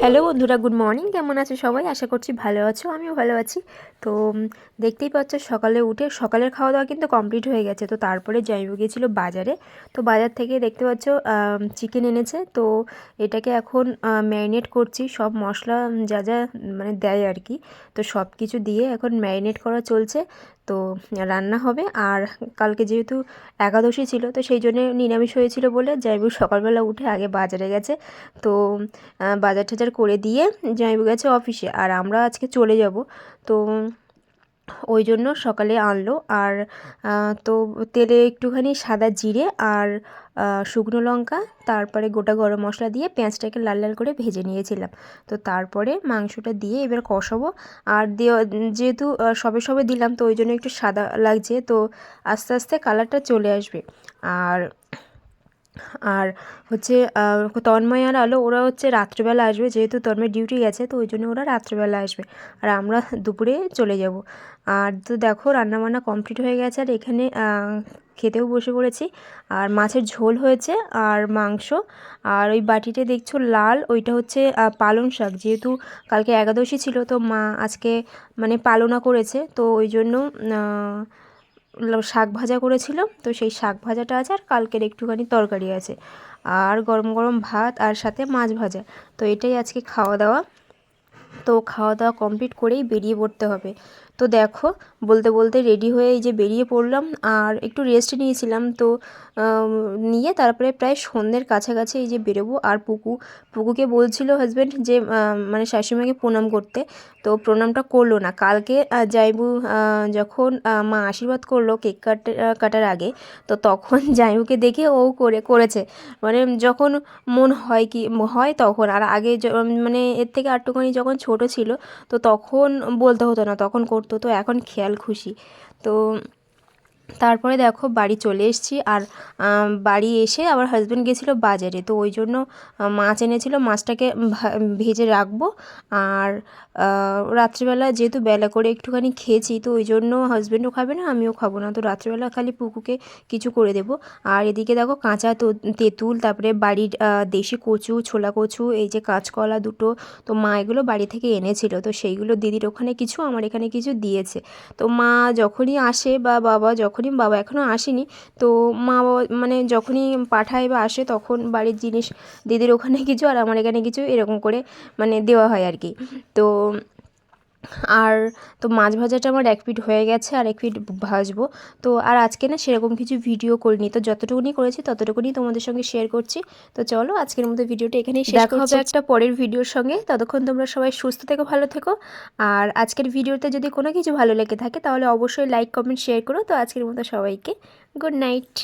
Hello বন্ধুরা good morning কেমন আছো সবাই? আশা করছি ভালো আছো, আমিও ভালো আছি। তো দেখতেই পাচ্ছ সকালে উঠে, সকালের খাওয়া দাওয়া কিন্তু কমপ্লিট হয়ে গেছে। তো, তারপরে জয়বু গিয়েছিল বাজারে। তো, বাজার থেকে দেখতে পাচ্ছ চিকেন এনেছে। তো, এটাকে এখন ম্যারিনেট করছি। সব মশলা যা যা মানে দেয় আর কি। তো সব কিছু দিয়ে এখন ম্যারিনেট করা চলছে। তো রান্না হবে। আর কালকে যেহেতু একাদশী ছিল, তো সেই জন্যে নিরামিষ হয়েছিল বলে জয়বু সকালবেলা উঠে আগে বাজারে গেছে। তো বাজার টাজার করে দিয়ে জয়বু গেছে অফিসে। আর আমরা আজকে চলে যাব। তো ওই জন্য সকালে আনলো। আর তো তেলে একটুখানি সাদা জিরে আর শুকনো লঙ্কা, তারপরে গোটা গরম মশলা দিয়ে পেঁয়াজটাকে লাল লাল করে ভেজে নিয়েছিলাম। তো তারপরে মাংসটা দিয়ে এবার কষাবো। আর যেহেতু সবে সবে দিলাম, তো ওই জন্য একটু সাদা লাগছে, তো আস্তে আস্তে কালারটা চলে আসবে। আর আর হচ্ছে তন্ময় আর আলো, ওরা হচ্ছে রাত্রেবেলা আসবে, যেহেতু তন্ময় ডিউটি গেছে তো ওই জন্য ওরা রাত্রেবেলা আসবে। আর আমরা দুপুরে চলে যাব। আর তো দেখো, রান্নাবান্না কমপ্লিট হয়ে গেছে, আর এখানে খেতেও বসে পড়েছি। আর মাছের ঝোল হয়েছে, আর মাংস। আর ওই বাটিতে দেখছ লাল, ওইটা হচ্ছে পালং শাক। যেহেতু কালকে একাদশী ছিল, তো মা আজকে মানে পালনা করেছে, তো ওই জন্য শাক ভাজা করেছিল তো সেই শাক ভাজাটা আছে আর কালকের একটুখানি তরকারি আছে। আর গরম গরম ভাত আর সাথে মাছ ভাজা। তো এটাই আজকে খাওয়া দাওয়া। তো খাওয়া দাওয়া কমপ্লিট করেই বেরিয়ে পড়তে হবে। তো দেখো, বলতে বলতে রেডি হয়ে এই যে বেরিয়ে পড়লাম আর একটু রেস্ট নিয়েছিলাম। তো নিয়ে তারপরে প্রায় সন্ধ্যের কাছাকাছি এই যে বেরোবো। আর পুকু, পুকুকে বলছিল হাজব্যান্ড যে মানে শাশুড়িমাকে প্রণাম করতে। তো প্রণামটা করল না। কালকে জাইবু যখন মা আশীর্বাদ করল কেক কাট কাটার আগে, তো তখন জাইবুকে দেখে ও করে, করেছে। মানে যখন মন হয় কি, হয় তখন। আর আগে মানে এর থেকে আরটুখানি যখন ছোট ছিল তো তখন বলতে হতো না তখন করতো তো এখন খেয়াল খুশি। তো তারপরে দেখো বাড়ি চলে এসেছি আর বাড়ি এসে আবার হাজব্যান্ড গেছিল বাজারে। তো ওই জন্য মাছ এনেছিল, মাছটাকে ভেজে রাখব। আর রাত্রিবেলা যেহেতু বেলা করে একটুখানি খেয়েছি, তো ওই জন্য হাজব্যান্ডও খাবে না, আমিও খাব না। তো রাত্রিবেলা খালি পুকুকে কিছু করে দেবো। আর এদিকে দেখো কাঁচা তেঁতুল, তারপরে বাড়ির দেশি কচু, ছোলা কচু, এই যে কাঁচকলা দুটো, তো মা এগুলো বাড়ি থেকে এনেছিল। তো সেইগুলো দিদির ওখানে কিছু, আমার এখানে কিছু দিয়েছে। তো মা যখনই আসে বা বাবা যখনই বাবা এখনও আসেনি। তো মা বাবা মানে যখনই পাঠায় বা আসে তখন বাড়ির জিনিস, দিদির ওখানে কিছু আর আমার এখানে কিছু এরকম করে মানে দেওয়া হয় আর কি। তো আর তো মাছ ভাজাটা আমার এক পিঠ হয়ে গেছে আর এক পিঠ ভাজবো। তো আর আজকে না সেরকম কিছু ভিডিও করিনি। তো যতটুকুনি করেছি ততটুকুনি তোমাদের সঙ্গে শেয়ার করছি। তো চলো আজকের মতো ভিডিওটা এখানেই শেষ দেখা হবে একটা পরের ভিডিওর সঙ্গে। ততক্ষণ তোমরা সবাই সুস্থ থেকো ভালো থেকো। আর আজকের ভিডিওতে যদি কোনো কিছু ভালো লেগে থাকে তাহলে অবশ্যই লাইক কমেন্ট শেয়ার করো। তো আজকের মতো সবাইকে গুড নাইট